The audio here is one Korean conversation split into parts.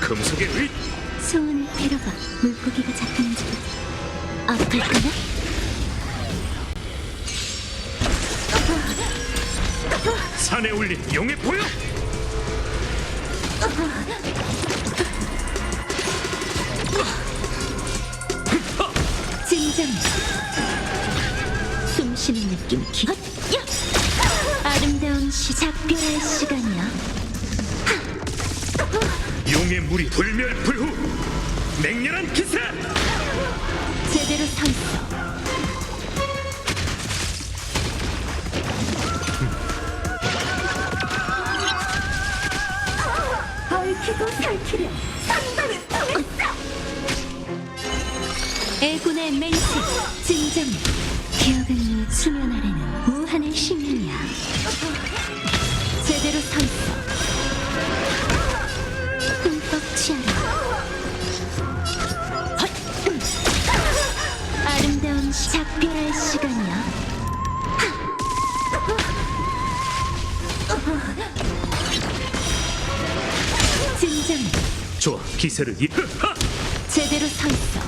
금속의 의 소원을 데려가 물고기가 잡히는지 아플까나? 산에 올린 용의 보여 진정 숨 쉬는 느낌 기 헛! 아름다운 시 작별할 시간이야 용의 물이 불멸불후. 맹렬한 기세. 제대로 서 있어 얽히고 살키려 상당히 통했어. 애군의 맹세 진정. 기억은 수면 아래는 아름다운 시- 작별할 시간이야 진정 좋아 기세를 이 하! 제대로 서 있어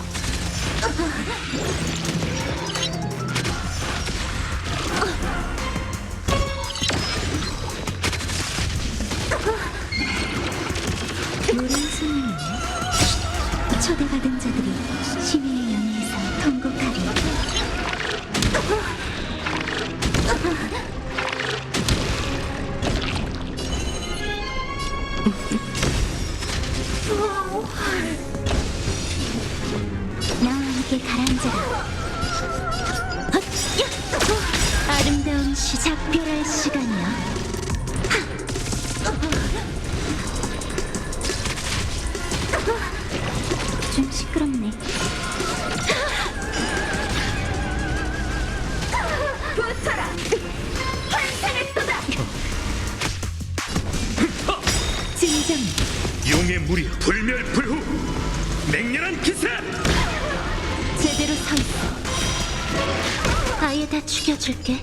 초대받은 자들이 심의의 연회에서 통곡하리. 나와 함께 가라앉아라! 아름다운 시 작별할 시간이야 네 붙어라 환상의 쏟아 진정 용의 물이 불멸불후 맹렬한 기세 제대로 서 있어. 아예 다 죽여줄게.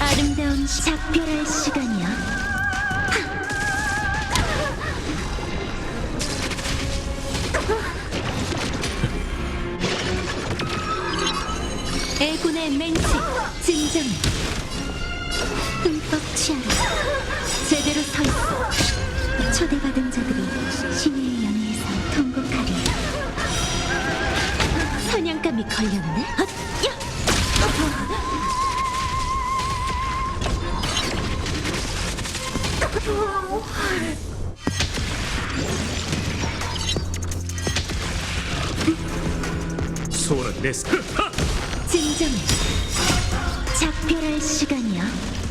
아름다운 시- 작별할 시간이야. 애군의 맹세 진정 흠뻑 취하라 제대로 서 있어 초대받은 자들이 신의 연회에서 통곡하리 사냥감이 걸렸네? 헛! 야! 소원은 내 스- 하! 진정 작별할 시간이야